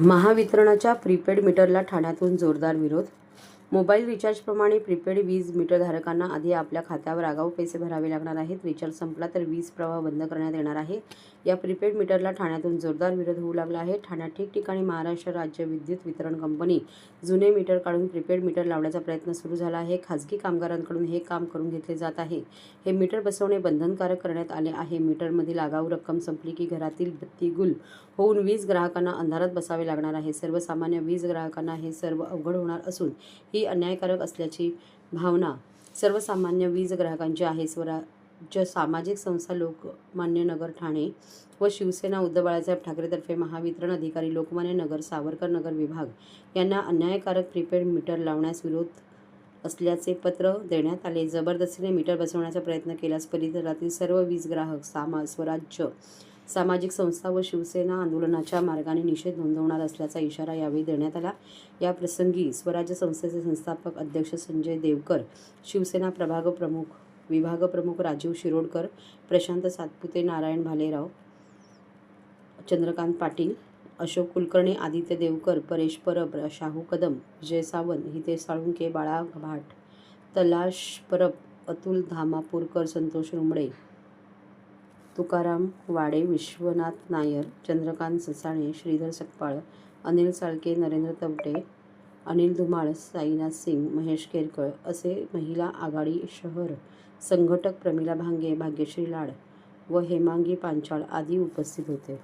महावितरणच्या प्रीपेड मीटरला ठाण्यातून जोरदार विरोध मोबाईल रिचार्जप्रमाणे प्रीपेड वीज मीटरधारकांना आधी आपल्या खात्यावर आगाऊ पैसे भरावे लागणार आहेत. रिचार्ज संपला तर वीज प्रवाह बंद करण्यात येणार आहे. या प्रीपेड मीटरला ठाण्यातून जोरदार विरोध होऊ लागला आहे. ठाण्यात ठिकठिकाणी महाराष्ट्र राज्य विद्युत वितरण कंपनी जुने मीटर काढून प्रीपेड मीटर लावण्याचा प्रयत्न सुरू झाला आहे. खाजगी कामगारांकडून हे काम करून घेतले जात आहे. हे मीटर बसवणे बंधनकारक करण्यात आले आहे. मीटरमधील आगाऊ रक्कम संपली की घरातील बत्ती गुल होऊन वीज ग्राहकांना अंधारात बसावे लागणार आहे. सर्वसामान्य वीज ग्राहकांना हे सर्व अवघड होणार असून ही अन्यायकारक असल्याची भावना सर्वसामान्य वीज ग्राहकांची आहे. स्वराज्य सामाजिक संस्था लोकमान्य नगर ठाणे व शिवसेना उद्धव बाळासाहेब ठाकरेतर्फे महावितरण अधिकारी लोकमान्य नगर सावरकर नगर विभाग यांना अन्यायकारक प्रीपेड मीटर लावण्यास विरोध असल्याचे पत्र देण्यात आले. जबरदस्तीने मीटर बसवण्याचा प्रयत्न केल्यास परिसरातील सर्व वीज ग्राहक सामा स्वराज्य सामाजिक संस्था व शिवसेना आंदोलनाच्या मार्गाने निषेध नोंदवणार असल्याचा इशारा यावेळी देण्यात आला. या प्रसंगी स्वराज्य संस्थेचे संस्थापक अध्यक्ष संजय देवकर शिवसेना प्रभाग प्रमुख विभाग प्रमुख राजीव शिरोडकर प्रशांत सातपुते नारायण भालेराव चंद्रकांत पाटील अशोक कुलकर्णी आदित्य देवकर परेश परब शाहू कदम विजय सावंत हितेश साळुंके बाळा भाट तलाश परब अतुल धामापूरकर संतोष रुमडे तुकाराम वाडे विश्वनाथ नायर चंद्रकांत ससाणे श्रीधर सकपाळ अनिल साळके नरेंद्र तवटे अनिल धुमाळ साईनाथ सिंग महेश केरकळ असे महिला आघाडी शहर संघटक प्रमिला भांगे भाग्यश्री लाड व हेमांगी पांचाळ आदी उपस्थित होते.